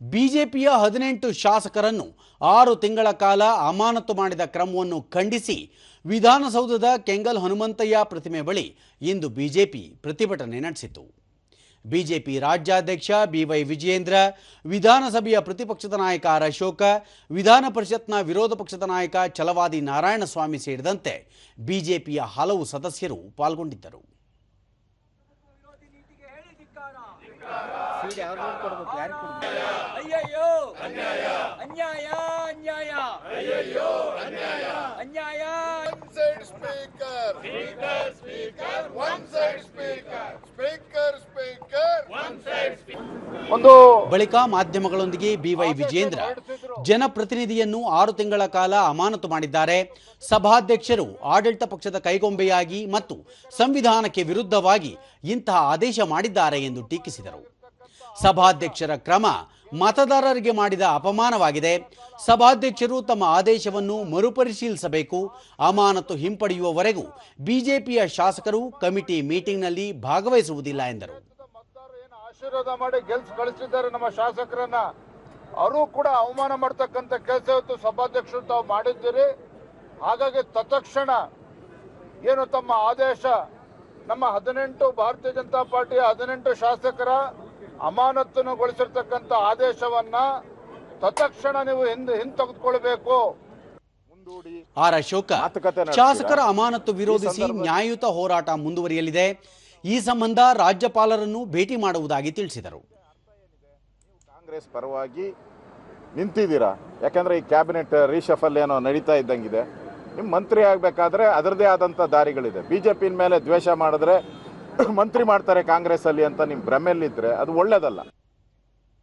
ಬಿಜೆಪಿಯ ಹದಿನೆಂಟು ಶಾಸಕರನ್ನು ಆರು ತಿಂಗಳ ಕಾಲ ಅಮಾನತು ಮಾಡಿದ ಕ್ರಮವನ್ನು ಖಂಡಿಸಿ ವಿಧಾನಸೌಧದ ಕೆಂಗಲ್ ಹನುಮಂತಯ್ಯ ಪ್ರತಿಮೆ ಬಳಿ ಇಂದು ಬಿಜೆಪಿ ಪ್ರತಿಭಟನೆ ನಡೆಸಿತು. ಬಿಜೆಪಿ ರಾಜ್ಯಾಧ್ಯಕ್ಷ ಬಿವೈ ವಿಜಯೇಂದ್ರ, ವಿಧಾನಸಭೆಯ ಪ್ರತಿಪಕ್ಷದ ನಾಯಕ ಆರ್ ಅಶೋಕ, ವಿಧಾನ ಪರಿಷತ್ನ ವಿರೋಧ ಪಕ್ಷದ ನಾಯಕ ಛಲವಾದಿ ನಾರಾಯಣಸ್ವಾಮಿ ಸೇರಿದಂತೆ ಬಿಜೆಪಿಯ ಹಲವು ಸದಸ್ಯರು ಪಾಲ್ಗೊಂಡಿದ್ದರು. ಅಯ್ಯಯ್ಯೋ! ಅನ್ಯಾಯ! ಅನ್ಯಾಯ! ಅನ್ಯಾಯ ಅಯ್ಯಯ್ಯೋ! ಅನ್ಯಾಯ! ಅನ್ಯಾಯ! One side speaker speaker speaker one side speaker speaker speaker one side speaker ಒಂದು ಬಳಿಕ ಮಾಧ್ಯಮಗಳೊಂದಿಗೆ ಬಿವೈ ವಿಜೇಂದ್ರ ಜನಪ್ರತಿನಿಧಿಯನ್ನು ಆರು ತಿಂಗಳ ಕಾಲ ಅಮಾನತು ಮಾಡಿದ್ದಾರೆ. ಸಭಾಧ್ಯಕ್ಷರು ಆಡಳಿತ ಪಕ್ಷದ ಕೈಗೊಂಬೆಯಾಗಿ ಮತ್ತು ಸಂವಿಧಾನಕ್ಕೆ ವಿರುದ್ಧವಾಗಿ ಇಂತಹ ಆದೇಶ ಮಾಡಿದ್ದಾರೆ ಎಂದು ಟೀಕಿಸಿದರು. ಸಭಾಧ್ಯಕ್ಷರ ಕ್ರಮ ಮತದಾರರಿಗೆ ಮಾಡಿದ ಅಪಮಾನವಾಗಿದೆ. ಸಭಾಧ್ಯಕ್ಷರು ತಮ್ಮ ಆದೇಶವನ್ನು ಮರುಪರಿಶೀಲಿಸಬೇಕು. ಅಮಾನತು ಹಿಂಪಡೆಯುವವರೆಗೂ ಬಿಜೆಪಿಯ ಶಾಸಕರು ಕಮಿಟಿ ಮೀಟಿಂಗ್ನಲ್ಲಿ ಭಾಗವಹಿಸುವುದಿಲ್ಲ ಎಂದರು. ಆಶೀರ್ವಾದ ಮಾಡಿ ಗೆಲ್ಸ್ ಕಳಿಸಿದ್ದಾರೆ ನಮ್ಮ ಶಾಸಕರನ್ನ. ಅವರು ಕೂಡ ಅವಮಾನ ಮಾಡ್ತಕ್ಕಂಥ ಕೆಲಸ ಇವತ್ತು ಸಭಾಧ್ಯಕ್ಷರು ತಾವು ಮಾಡಿದ್ದೀರಿ. ಹಾಗಾಗಿ ತತ್ಕ್ಷಣ ಏನು ತಮ್ಮ ಆದೇಶ ನಮ್ಮ ಹದಿನೆಂಟು ಭಾರತೀಯ ಜನತಾ ಪಾರ್ಟಿಯ ಹದಿನೆಂಟು ಶಾಸಕರ ಅಮಾನತುಗೊಳಿಸಿರ್ತಕ್ಕಂಥ ಆದೇಶವನ್ನ ತತ್ಕ್ಷಣ ನೀವು ಹಿಂದೆ ಹಿಂತೆಗೆದುಕೊಳ್ಬೇಕು ಮುಂದೂಡಿ. ಆರ್ ಅಶೋಕ ಶಾಸಕರ ಅಮಾನತ್ತು ವಿರೋಧಿಸಿ ನ್ಯಾಯಯುತ ಹೋರಾಟ ಮುಂದುವರಿಯಲಿದೆ. ಈ ಸಂಬಂಧ ರಾಜ್ಯಪಾಲರನ್ನು ಭೇಟಿ ಮಾಡುವುದಾಗಿ ತಿಳಿಸಿದರು. ಕಾಂಗ್ರೆಸ್ ಪರವಾಗಿ ನಿಂತಿದ್ದೀರಾ? ಯಾಕಂದ್ರೆ ಈ ಕ್ಯಾಬಿನೆಟ್ ರೀಶಫಲ್ ಏನೋ ನಡೀತಾ ಇದ್ದಂಗಿದೆ. ನಿಮ್ಮ ಮಂತ್ರಿ ಆಗಬೇಕಾದ್ರೆ ಅದರದೇ ಆದಂಥ ದಾರಿಗಳಿದೆ. ಬಿ ಜೆ ಮೇಲೆ ದ್ವೇಷ ಮಾಡಿದ್ರೆ ಮಂತ್ರಿ ಮಾಡ್ತಾರೆ ಕಾಂಗ್ರೆಸ್ ಅಲ್ಲಿ ಅಂತ ನಿಮ್ಮ ಭ್ರಮೆಯಲ್ಲಿದ್ರೆ ಅದು ಒಳ್ಳೇದಲ್ಲ.